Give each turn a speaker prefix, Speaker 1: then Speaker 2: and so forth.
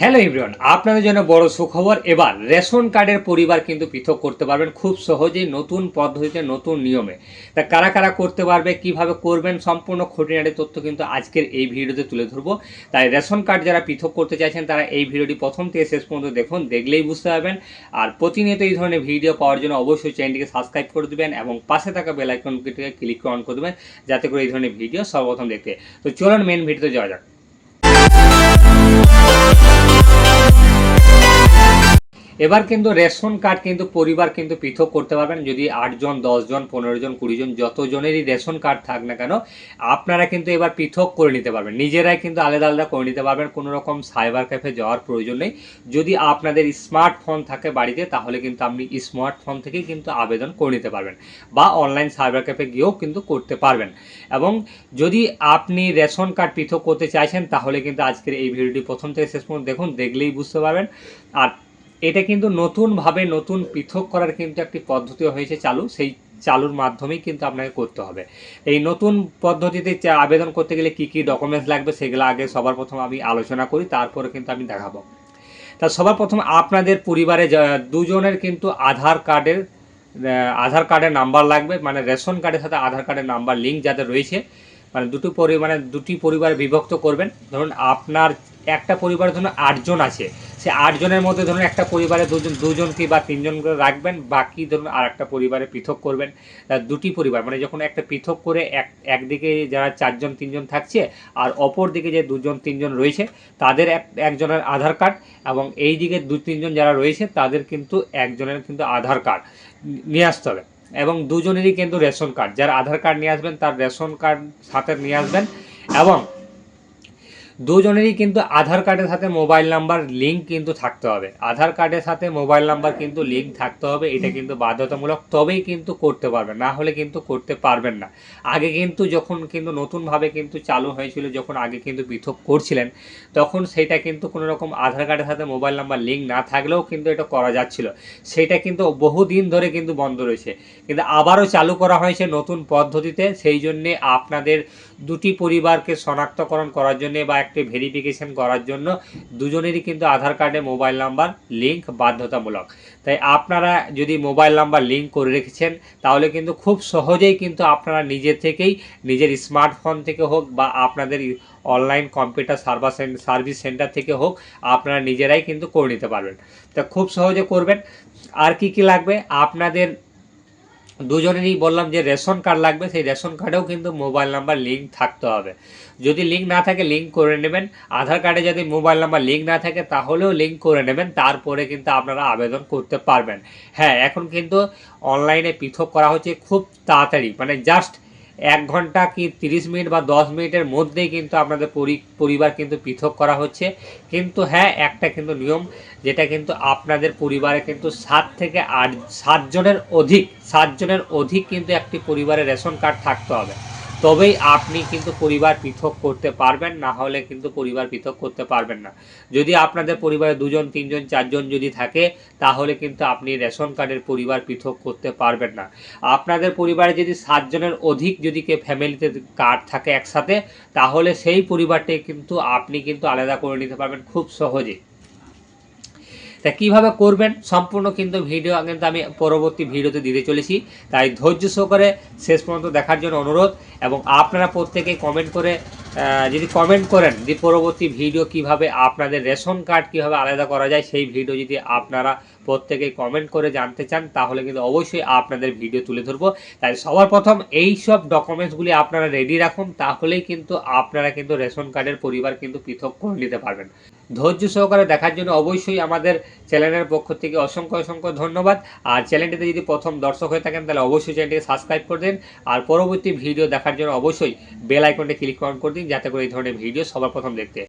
Speaker 1: Hello everyone, আপনাদের জন্য বড় সুখবর, এবার রেশন কার্ডের পরিবার কিন্তু পৃথক করতে পারবেন খুব সহজেই নতুন পদ্ধতিতে, নতুন নিয়মে। তা কারা কারা করতে পারবে, কীভাবে করবেন, সম্পূর্ণ খুঁটিনাটি তথ্য কিন্তু আজকের এই ভিডিওতে তুলে ধরবো। তাই রেশন কার্ড যারা পৃথক করতে চাইছেন, তারা এই ভিডিওটি প্রথম থেকে শেষ পর্যন্ত দেখুন, দেখলেই বুঝতে পারবেন। আর প্রতিনিয়ত এই ধরনের ভিডিও পাওয়ার জন্য অবশ্যই চ্যানেলটিকে সাবস্ক্রাইব করে দেবেন এবং পাশে থাকা বেল আইকনটিকে ক্লিক অন করে দেবেন, যাতে করে এই ধরনের ভিডিও সর্বপ্রথম দেখতে। তো চলুন মেন ভিডিওতে যাওয়া যাক। এবার কিন্তু রেশন কার্ড কিন্তু পরিবার কিন্তু পৃথক করতে পারবেন। যদি আটজন দশজন পনেরো জন, কুড়ি জন যতজনেরই রেশন কার্ড থাক না কেন, আপনারা কিন্তু এবার পৃথক করে নিতে পারবেন। নিজেরাই কিন্তু আলাদা আলাদা করে নিতে পারবেন। কোনো রকম সাইবার ক্যাফে যাওয়ার প্রয়োজন নেই। যদি আপনাদের স্মার্টফোন থাকে বাড়িতে, তাহলে কিন্তু আপনি স্মার্টফোন থেকেই কিন্তু আবেদন করে নিতে পারবেন বা অনলাইন সাইবার ক্যাফে গিয়েও কিন্তু করতে পারবেন। এবং যদি আপনি রেশন কার্ড পৃথক করতে চাইছেন, তাহলে কিন্তু আজকের এই ভিডিওটি প্রথম থেকে শেষ পর্যন্ত দেখুন, দেখলেই বুঝতে পারবেন। আর এটা কিন্তু নতুনভাবে নতুন পৃথক করার কিন্তু একটি পদ্ধতি হয়েছে চালু। সেই চালুর মাধ্যমেই কিন্তু আপনাকে করতে হবে। এই নতুন পদ্ধতিতে আবেদন করতে গেলে কি কি ডকুমেন্টস লাগবে সেগুলো আগে সবার প্রথম আমি আলোচনা করি, তারপরে কিন্তু আমি দেখাবো। তা সবার প্রথম আপনাদের পরিবারে দুজনের কিন্তু আধার কার্ডের আধার কার্ডের নাম্বার লাগবে মানে রেশন কার্ডের সাথে আধার কার্ডের নাম্বার লিঙ্ক যাদের রয়েছে মানে দুটো পরিমাণে দুটি পরিবার বিভক্ত করবেন। ধরুন আপনার একটা পরিবারের ধরুন আটজন আছে সে আটজনের মধ্যে ধরুন একটা পরিবারে দুজন দুজন কি বা তিনজন করে রাখবেন, বাকি ধরুন আর একটা পরিবারে পৃথক করবেন। দুটি পরিবার মানে যখন একটা পৃথক করে এক, একদিকে যারা চারজন, তিনজন থাকছে আর অপর দিকে যে দুজন, তিনজন রয়েছে, তাদের এক, একজনের আধার কার্ড এবং এই দিকে দু, তিনজন যারা রয়েছে, তাদের কিন্তু একজনের কিন্তু আধার কার্ড নিয়ে আসতে হবে এবং দুজনেরই কিন্তু রেশন কার্ড। যার আধার কার্ড নিয়ে আসবেন, তার রেশন কার্ড সাথে নিয়ে আসবেন এবং দুজনেরই কিন্তু আধার কার্ডের সাথে মোবাইল নাম্বার লিঙ্ক কিন্তু থাকতে হবে। আধার কার্ডের সাথে মোবাইল নাম্বার কিন্তু লিঙ্ক থাকতে হবে, এটা কিন্তু বাধ্যতামূলক, তবেই কিন্তু করতে পারবেন না হলে কিন্তু করতে পারবেন না। আগে কিন্তু যখন কিন্তু নতুনভাবে কিন্তু চালু হয়েছিল, যখন আগে কিন্তু পৃথক করছিলেন, তখন সেটা কিন্তু কোনো রকম আধার কার্ডের সাথে মোবাইল নাম্বার লিঙ্ক না থাকলেও কিন্তু এটা করা যাচ্ছিল। সেটা কিন্তু বহুদিন ধরে কিন্তু বন্ধ রয়েছে। কিন্তু আবারও চালু করা হয়েছে নতুন পদ্ধতিতে, সেই জন্যে আপনাদের দুটি পরিবারকে শনাক্তকরণ করার জন্যে বা একটি ভেরিফিকেশন করার জন্য দুজনেরই কিন্তু আধার কার্ডে মোবাইল নাম্বার লিঙ্ক বাধ্যতামূলক। তাই আপনারা যদি মোবাইল নাম্বার লিঙ্ক করে রেখেছেন, তাহলে কিন্তু খুব সহজেই কিন্তু আপনারা নিজে থেকেই নিজের স্মার্টফোন থেকে হোক বা আপনাদের online computer server service centre থেকে হোক, আপনারা নিজেরাই কিন্তু করে নিতে পারবেন। তা খুব সহজে করবেন। আর কি কি লাগবে? আপনাদের দুজনেরই বললাম যে রেশন কার্ড লাগবে, সেই রেশন কার্ডেও কিন্তু মোবাইল নাম্বার লিঙ্ক থাকতে হবে। যদি লিঙ্ক না থাকে, লিঙ্ক করে নেবেন। আধার কার্ডে যদি মোবাইল নাম্বার লিঙ্ক না থাকে, তাহলেও লিঙ্ক করে নেবেন। তারপরে কিন্তু আপনারা আবেদন করতে পারবেন। হ্যাঁ এখন কিন্তু অনলাইনে পৃথক করা হচ্ছে খুব তাড়াতাড়ি। মানে জাস্ট এক ঘণ্টা কি তিরিশ মিনিট বা দশ মিনিটের মধ্যেই কিন্তু আপনাদের পরি- পরিবার কিন্তু পৃথক করা হচ্ছে। কিন্তু হ্যাঁ একটা কিন্তু নিয়ম, যেটা কিন্তু আপনাদের পরিবারে কিন্তু সাত থেকে আট সাতজনের অধিক সাতজনের অধিক কিন্তু একটি পরিবারে রেশন কার্ড থাকতে হবে। তবেই আপনি কিন্তু পরিবার পৃথক করতে পারবেন, না হলে কিন্তু পরিবার পৃথক করতে পারবেন না। যদি আপনাদের পরিবারে দুজন, তিনজন, চারজন যদি থাকে, তাহলে কিন্তু আপনি রেশন কার্ডের পরিবার পৃথক করতে পারবেন না। আপনাদের পরিবারে যদি সাতজনের অধিক যদি কে ফ্যামিলিতে কার্ড থাকে একসাথে, তাহলে সেই পরিবারটি কিন্তু আপনি কিন্তু আলাদা করে নিতে পারবেন খুব সহজেই। তা কীভাবে করবেন সম্পূর্ণ কিন্তু ভিডিও কিন্তু আমি পরবর্তী ভিডিওতে দিতে চলেছি। তাই ধৈর্য সহকারে শেষ পর্যন্ত দেখার জন্য অনুরোধ এবং আপনারা প্রত্যেকে কমেন্ট করে যদি কমেন্ট করেন যে পরবর্তী ভিডিও কীভাবে আপনাদের রেশন কার্ড কীভাবে আলাদা করা যায়, সেই ভিডিও যদি আপনারা প্রত্যেকে কমেন্ট করে জানতে চান, তাহলে কিন্তু অবশ্যই আপনাদের ভিডিও তুলে ধরবো। তাই সবার প্রথম এই সব ডকুমেন্টসগুলি আপনারা রেডি রাখুন, তাহলেই কিন্তু আপনারা কিন্তু রেশন কার্ডের পরিবার কিন্তু পৃথক করে নিতে পারবেন। ধৈর্য সহকারে দেখার জন্য অবশ্যই আমাদের চ্যানেলের পক্ষ থেকে অসংখ্য অসংখ্য ধন্যবাদ। আর চ্যানেলটিতে যদি প্রথম দর্শক হয়ে থাকেন, তাহলে অবশ্যই চ্যানেলটিকে সাবস্ক্রাইব করে দিন। আর পরবর্তী ভিডিও দেখার জন্য অবশ্যই বেল আইকনটি ক্লিক করে দিন, যাতে করে এই ধরনের ভিডিও সবার প্রথম দেখতে।